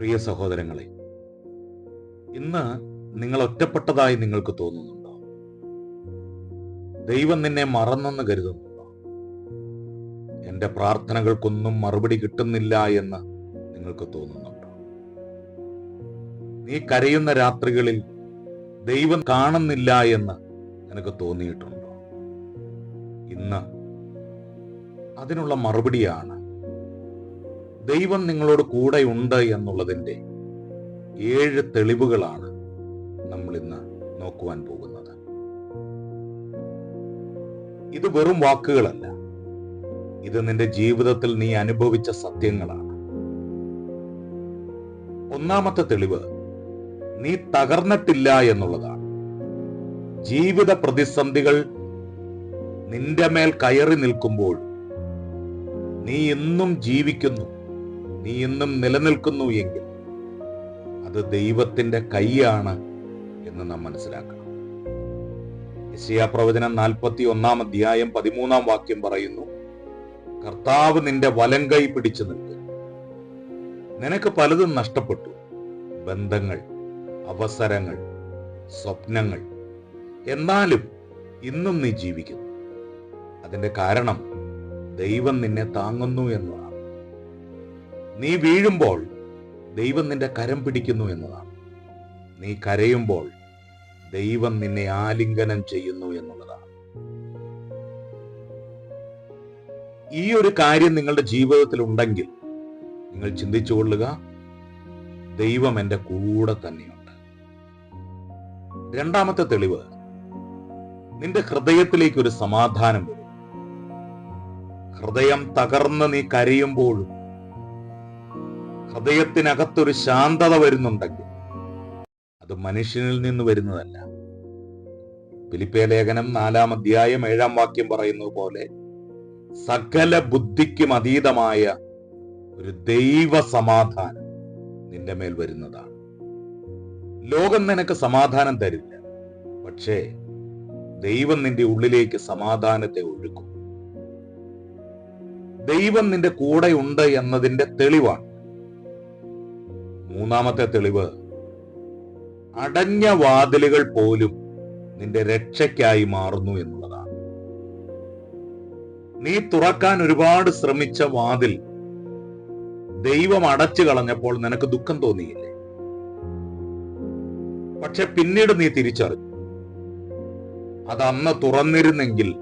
പ്രിയ സഹോദരങ്ങളെ ഇന്ന് നിങ്ങൾ ഒറ്റപ്പെട്ടതായി നിങ്ങൾക്ക് തോന്നുന്നുണ്ടോ? ദൈവം നിന്നെ മറന്നെന്ന് കരുതുന്നുണ്ടോ? എന്റെ പ്രാർത്ഥനകൾക്കൊന്നും മറുപടി കിട്ടുന്നില്ല എന്ന് നിങ്ങൾക്ക് തോന്നുന്നുണ്ടോ? നീ കരയുന്ന രാത്രികളിൽ ദൈവം കാണുന്നില്ല എന്ന് നിനക്ക് തോന്നിയിട്ടുണ്ടോ? ഇന്ന് അതിനുള്ള മറുപടിയാണ് ദൈവം നിങ്ങളോട് കൂടെയുണ്ട് എന്നുള്ളതിന്റെ ഏഴ് തെളിവുകളാണ് നമ്മൾ ഇന്ന് നോക്കുവാൻ പോകുന്നത്. ഇത് വെറും വാക്കുകളല്ല. ഇത് നിന്റെ ജീവിതത്തിൽ നീ അനുഭവിച്ച സത്യങ്ങളാണ്. ഒന്നാമത്തെ തെളിവ് നീ തകർന്നിട്ടില്ല എന്നുള്ളതാണ്. ജീവിത പ്രതിസന്ധികൾ നിന്റെ മേൽ കയറി നിൽക്കുമ്പോൾ നീ എന്നും ജീവിക്കുന്നു. നീ ഇന്നും നിലനിൽക്കുന്നു എങ്കിൽ അത് ദൈവത്തിന്റെ കൈയാണ് എന്ന് നാം മനസ്സിലാക്കണം. യശയാ പ്രവചനം നാൽപ്പത്തി ഒന്നാം അധ്യായം പതിമൂന്നാം വാക്യം പറയുന്നു കർത്താവ് നിന്റെ വലം കൈ പിടിച്ചു നിൽക്കും. നിനക്ക് പലതും നഷ്ടപ്പെട്ടു. ബന്ധങ്ങൾ അവസരങ്ങൾ സ്വപ്നങ്ങൾ എന്നാലും ഇന്നും നീ ജീവിക്കുന്നു. അതിന്റെ കാരണം ദൈവം നിന്നെ താങ്ങുന്നു എന്നതാണ് നീ വീഴുമ്പോൾ ദൈവം നിന്റെ കരം പിടിക്കുന്നു എന്നതാണ്. നീ കരയുമ്പോൾ ദൈവം നിന്നെ ആലിംഗനം ചെയ്യുന്നു എന്നുള്ളതാണ്. ഈ ഒരു കാര്യം നിങ്ങളുടെ ജീവിതത്തിൽ ഉണ്ടെങ്കിൽ നിങ്ങൾ ചിന്തിച്ചു കൊള്ളുക ദൈവം എന്റെ കൂടെ തന്നെയുണ്ട്. രണ്ടാമത്തെ തെളിവ് നിന്റെ ഹൃദയത്തിലേക്ക് ഒരു സമാധാനം വരും. ഹൃദയം തകർന്ന് നീ കരയുമ്പോഴും ഹൃദയത്തിനകത്തൊരു ശാന്തത വരുന്നുണ്ടെങ്കിൽ അത് മനുഷ്യനിൽ നിന്ന് വരുന്നതല്ല. ഫിലിപ്പേ ലേഖനം നാലാം അധ്യായം ഏഴാം വാക്യം പറയുന്നത് പോലെ സകല ബുദ്ധിക്കും അതീതമായ ഒരു ദൈവ സമാധാനം നിന്റെ മേൽ വരുന്നതാണ്. ലോകം നിനക്ക് സമാധാനം തരില്ല. പക്ഷേ ദൈവം നിന്റെ ഉള്ളിലേക്ക് സമാധാനത്തെ ഒഴുക്കും. ദൈവം നിന്റെ കൂടെ ഉണ്ട് എന്നതിന്റെ തെളിവാണ് മൂന്നാമത്തെ തെളിവ്. അടഞ്ഞ വാതിലുകൾ പോലും നിന്റെ രക്ഷയ്ക്കായി മാറുന്നു എന്നുള്ളതാണ്. നീ തുറക്കാൻ ഒരുപാട് ശ്രമിച്ച വാതിൽ ദൈവം അടച്ചു കളഞ്ഞപ്പോൾ നിനക്ക് ദുഃഖം തോന്നിയില്ലേ? പക്ഷെ പിന്നീട് നീ തിരിച്ചറിഞ്ഞു. അത് അന്ന് തുറന്നിരുന്നെങ്കിൽ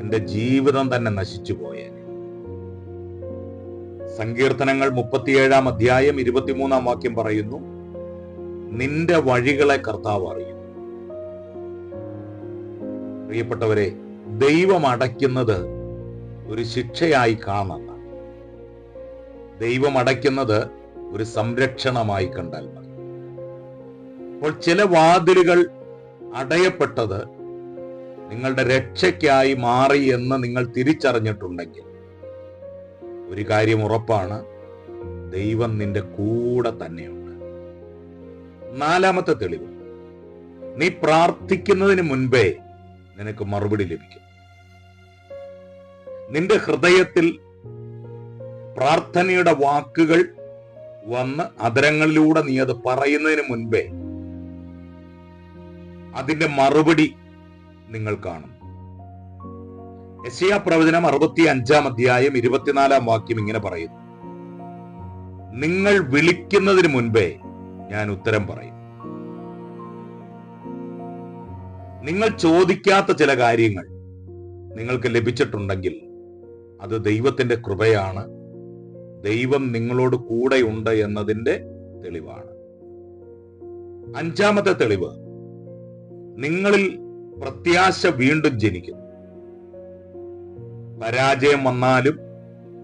എന്റെ ജീവിതം തന്നെ നശിച്ചു പോയേനെ. സങ്കീർത്തനങ്ങൾ മുപ്പത്തിയേഴാം അധ്യായം ഇരുപത്തിമൂന്നാം വാക്യം പറയുന്നു നിന്റെ വഴികളെ കർത്താവ് അറിയും. പ്രിയപ്പെട്ടവരെ ദൈവം അടയ്ക്കുന്നത് ഒരു ശിക്ഷയായി കാണണം ദൈവം അടയ്ക്കുന്നത് ഒരു സംരക്ഷണമായി കണ്ടാൽ മതി. അപ്പോൾ ചില വാതിലുകൾ അടയപ്പെട്ടത് നിങ്ങളുടെ രക്ഷയ്ക്കായി മാറി എന്ന് നിങ്ങൾ തിരിച്ചറിഞ്ഞിട്ടുണ്ടെങ്കിൽ ഒരു കാര്യം ഉറപ്പാണ്. ദൈവം നിന്റെ കൂടെ തന്നെയുണ്ട്. നാലാമത്തെ തെളിവ്. നീ പ്രാർത്ഥിക്കുന്നതിന് മുൻപേ നിനക്ക് മറുപടി ലഭിക്കും. നിന്റെ ഹൃദയത്തിൽ പ്രാർത്ഥനയുടെ വാക്കുകൾ വന്ന് അതരങ്ങളിലൂടെ നീ അത് പറയുന്നതിന് മുൻപേ അതിന്റെ മറുപടി നിങ്ങൾ കാണും. യശയാ പ്രവചനം അറുപത്തി അഞ്ചാം അധ്യായം ഇരുപത്തിനാലാം വാക്യം ഇങ്ങനെ പറയുന്നു. നിങ്ങൾ വിളിക്കുന്നതിന് മുൻപേ ഞാൻ ഉത്തരം പറയും. നിങ്ങൾ ചോദിക്കാത്ത ചില കാര്യങ്ങൾ നിങ്ങൾക്ക് ലഭിച്ചിട്ടുണ്ടെങ്കിൽ അത് ദൈവത്തിന്റെ കൃപയാണ്. ദൈവം നിങ്ങളോട് കൂടെയുണ്ട് എന്നതിന്റെ തെളിവാണ്. അഞ്ചാമത്തെ തെളിവ് നിങ്ങളിൽ പ്രത്യാശ വീണ്ടും ജനിക്കുന്നു. പരാജയം വന്നാലും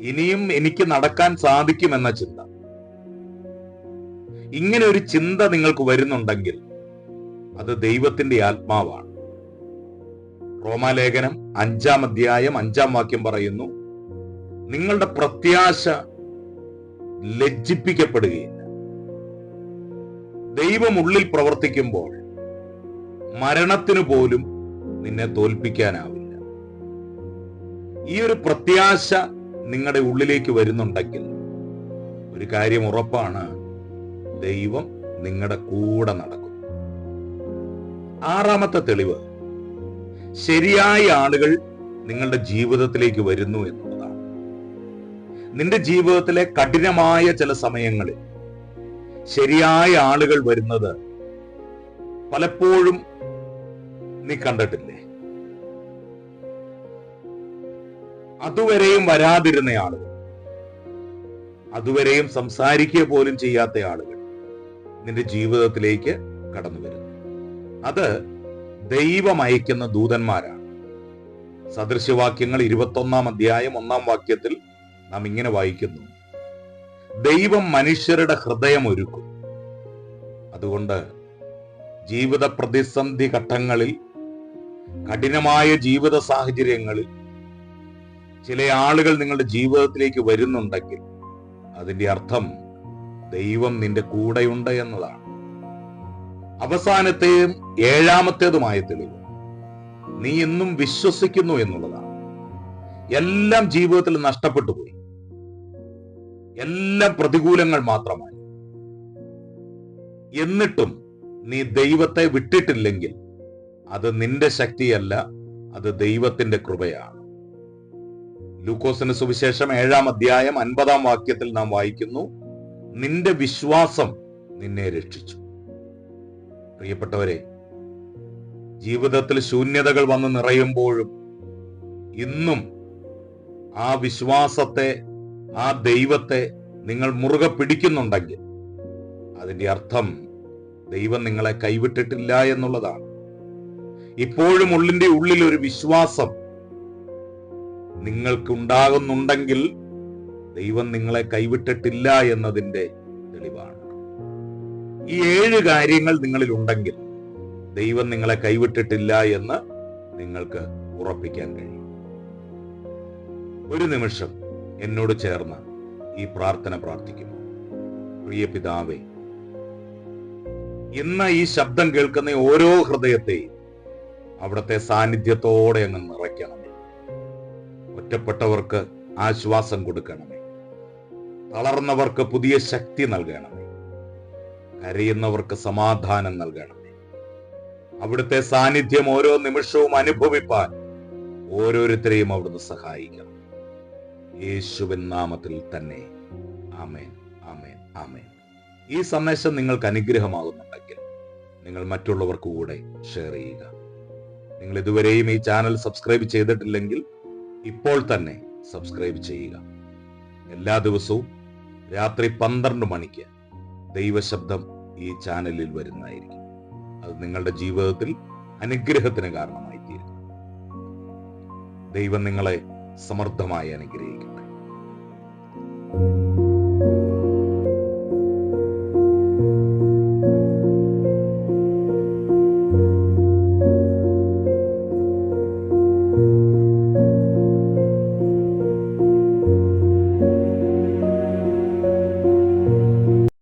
ഇനിയും എനിക്ക് നടക്കാൻ സാധിക്കുമെന്ന ചിന്ത. ഇങ്ങനെ ഒരു ചിന്ത നിങ്ങൾക്ക് വരുന്നുണ്ടെങ്കിൽ അത് ദൈവത്തിന്റെ ആത്മാവാണ്. റോമാലേഖനം അഞ്ചാം അധ്യായം അഞ്ചാം വാക്യം പറയുന്നു നിങ്ങളുടെ പ്രത്യാശ ലജ്ജിപ്പിക്കപ്പെടുകയില്ല. ദൈവം ഉള്ളിൽ പ്രവർത്തിക്കുമ്പോൾ മരണത്തിനു പോലും നിന്നെ തോൽപ്പിക്കാനാവില്ല. ഈ ഒരു പ്രത്യാശ നിങ്ങളുടെ ഉള്ളിലേക്ക് വരുന്നുണ്ടെങ്കിൽ ഒരു കാര്യം ഉറപ്പാണ് ദൈവം നിങ്ങളുടെ കൂടെ നടക്കും. ആറാമത്തെ തെളിവ് ശരിയായ ആളുകൾ നിങ്ങളുടെ ജീവിതത്തിലേക്ക് വരുന്നു എന്നുള്ളതാണ്. നിന്റെ ജീവിതത്തിലെ കഠിനമായ ചില സമയങ്ങളിൽ ശരിയായ ആളുകൾ വരുന്നത് പലപ്പോഴും നീ കണ്ടിട്ടില്ലേ? അതുവരെയും വരാതിരുന്ന ആളുകൾ. അതുവരെയും സംസാരിക്കുക പോലും ചെയ്യാത്ത ആളുകൾ നിന്റെ ജീവിതത്തിലേക്ക് കടന്നു വരുന്നു. അത് ദൈവം അയക്കുന്ന ദൂതന്മാരാണ്. സദൃശ്യവാക്യങ്ങൾ ഇരുപത്തൊന്നാം അധ്യായം ഒന്നാം വാക്യത്തിൽ നാം ഇങ്ങനെ വായിക്കുന്നു. ദൈവം മനുഷ്യരുടെ ഹൃദയം ഒരുക്കും. അതുകൊണ്ട് ജീവിത പ്രതിസന്ധി ഘട്ടങ്ങളിൽ കഠിനമായ ജീവിത സാഹചര്യങ്ങളിൽ ചില ആളുകൾ നിങ്ങളുടെ ജീവിതത്തിലേക്ക് വരുന്നുണ്ടെങ്കിൽ അതിന്റെ അർത്ഥം ദൈവം നിന്റെ കൂടെയുണ്ട് എന്നതാണ്. അവസാനത്തെയും ഏഴാമത്തേതുമായ തെളിവ്. നീ എന്നും വിശ്വസിക്കുന്നു എന്നുള്ളതാണ്. എല്ലാം ജീവിതത്തിൽ നഷ്ടപ്പെട്ടു പോയി. എല്ലാം പ്രതികൂലങ്ങൾ മാത്രമായി. എന്നിട്ടും നീ ദൈവത്തെ വിട്ടിട്ടില്ലെങ്കിൽ അത് നിന്റെ ശക്തിയല്ല അത് ദൈവത്തിന്റെ കൃപയാണ്. ലൂക്കോസിന് സുവിശേഷം ഏഴാം അധ്യായം അൻപതാം വാക്യത്തിൽ നാം വായിക്കുന്നു. നിന്റെ വിശ്വാസം നിന്നെ രക്ഷിച്ചു. പ്രിയപ്പെട്ടവരെ ജീവിതത്തിൽ ശൂന്യതകൾ വന്ന് നിറയുമ്പോഴും ഇന്നും ആ വിശ്വാസത്തെ ആ ദൈവത്തെ നിങ്ങൾ മുറുകെ പിടിക്കുന്നുണ്ടെങ്കിൽ അതിന്റെ അർത്ഥം ദൈവം നിങ്ങളെ കൈവിട്ടിട്ടില്ല എന്നുള്ളതാണ്. ഇപ്പോഴും ഉള്ളിന്റെ ഉള്ളിൽ ഒരു വിശ്വാസം നിങ്ങൾക്കുണ്ടാകുന്നുണ്ടെങ്കിൽ ദൈവം നിങ്ങളെ കൈവിട്ടിട്ടില്ല എന്നതിന്റെ തെളിവാണ്. ഈ ഏഴ് കാര്യങ്ങൾ നിങ്ങളിൽ ഉണ്ടെങ്കിൽ ദൈവം നിങ്ങളെ കൈവിട്ടിട്ടില്ല എന്ന് നിങ്ങൾക്ക് ഉറപ്പിക്കാൻ കഴിയും. ഒരു നിമിഷം എന്നോട് ചേർന്ന് ഈ പ്രാർത്ഥന പ്രാർത്ഥിക്കുന്നു. പ്രിയ പിതാവേ ഇന്ന് ഈ ശബ്ദം കേൾക്കുന്ന ഓരോ ഹൃദയത്തെയും അവിടുത്തെ സാന്നിധ്യത്തോടെ അങ്ങ് നിറയ്ക്കണമേ ഒറ്റപ്പെട്ടവർക്ക് ആശ്വാസം കൊടുക്കണമേ. തളർന്നവർക്ക് പുതിയ ശക്തി നൽകണമേ. കരയുന്നവർക്ക് സമാധാനം നൽകണമേ. അവിടുത്തെ സാന്നിധ്യം ഓരോ നിമിഷവും അനുഭവിപ്പാൻ ഓരോരുത്തരെയും അവിടുന്ന് സഹായിക്കണം. യേശുവിൻ നാമത്തിൽ തന്നെ. ആമേൻ ആമേൻ ആമേൻ. ഈ സന്ദേശം നിങ്ങൾക്ക് അനുഗ്രഹമാകുന്നുണ്ടെങ്കിൽ നിങ്ങൾ മറ്റുള്ളവർക്ക് കൂടെ ഷെയർ ചെയ്യുക. നിങ്ങൾ ഇതുവരെയും ഈ ചാനൽ സബ്സ്ക്രൈബ് ചെയ്തിട്ടില്ലെങ്കിൽ ഇപ്പോൾ തന്നെ സബ്സ്ക്രൈബ് ചെയ്യുക. എല്ലാ ദിവസവും രാത്രി പന്ത്രണ്ട് മണിക്ക് ദൈവശബ്ദം ഈ ചാനലിൽ വരുന്നതായിരിക്കും. അത് നിങ്ങളുടെ ജീവിതത്തിൽ അനുഗ്രഹത്തിന് കാരണമായി തീരും. ദൈവം നിങ്ങളെ സമർത്ഥമായി അനുഗ്രഹിക്കട്ടെ.